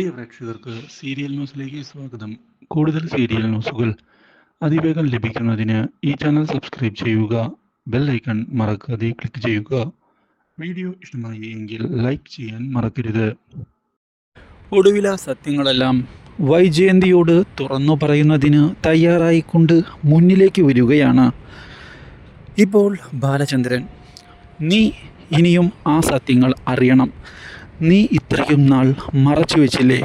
പ്രിയ പ്രേക്ഷകർക്ക് സീരിയൽ ന്യൂസിലേക്ക് സ്വാഗതം. കൂടുതൽ സീരിയൽ ന്യൂസുകൾ അതിവേഗം ലഭിക്കുന്നതിന് ഈ ചാനൽ സബ്സ്ക്രൈബ് ചെയ്യുക ബെൽ ഐക്കൺ മറക്കാതെ ക്ലിക്ക് ചെയ്യുക. വീഡിയോ ഇഷ്ടമായി എങ്കിൽ ലൈക്ക് ചെയ്യാൻ മറക്കരുത്. ഒടുവില സത്യങ്ങളെല്ലാം വൈജയന്തിയോട് തുറന്നു പറയുന്നതിന് തയ്യാറായിക്കൊണ്ട് മുന്നിലേക്ക് വരികയാണ്. ഇപ്പോൾ ബാലചന്ദ്രൻ നീ ഇനിയും ആ സത്യങ്ങൾ അറിയണം. നീ ഇത്രയും നാൾ മറച്ചു വെച്ചില്ലേ?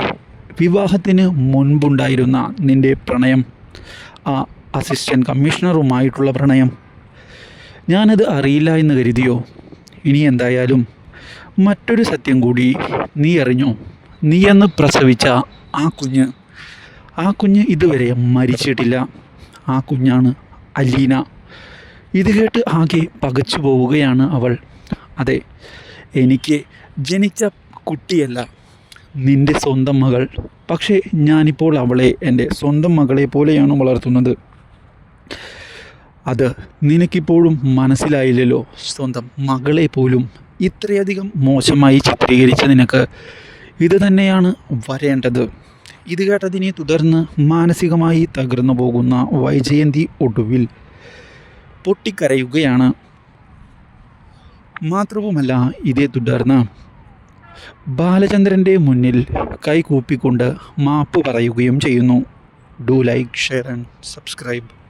വിവാഹത്തിന് മുൻപുണ്ടായിരുന്ന നിന്റെ പ്രണയം ആ അസിസ്റ്റന്റ് കമ്മീഷണറുമായിട്ടുള്ള പ്രണയം. ഞാനത് അറിയില്ല എന്ന് കരുതിയോ? ഇനി എന്തായാലും മറ്റൊരു സത്യം കൂടി നീ അറിഞ്ഞോ? നീ എന്ന് പ്രസവിച്ച ആ കുഞ്ഞ്. ആ കുഞ്ഞ് ഇതുവരെ മരിച്ചിട്ടില്ല. ആ കുഞ്ഞാണ് അലീന. ഇത് കേട്ട് ആകെ പകച്ചു പോവുകയാണ് അവൾ. അതെ എനിക്ക് ജനിച്ച കുട്ടിയല്ല. നിന്റെ സ്വന്തം മകൾ. പക്ഷേ ഞാനിപ്പോൾ അവളെ എന്റെ സ്വന്തം മകളെ പോലെയാണ് വളർത്തുന്നത്. അത് നിനക്കിപ്പോഴും മനസ്സിലായില്ലല്ലോ. സ്വന്തം മകളെ പോലും ഇത്രയധികം മോശമായി ചിത്രീകരിച്ച നിനക്ക്. ഇത് തന്നെയാണ് വരേണ്ടത്. ഇത് കേട്ടതിനെ തുടർന്ന് മാനസികമായി തകർന്നു പോകുന്ന വൈജയന്തി ഒടുവിൽ പൊട്ടിക്കരയുകയാണ്. മാത്രവുമല്ല ഇതേ തുടർന്ന് ബാലചന്ദ്രന്റെ മുന്നിൽ കൈകൂപ്പിക്കൊണ്ട് മാപ്പ് പറയുകയും ചെയ്യുന്നു. Do like share and subscribe.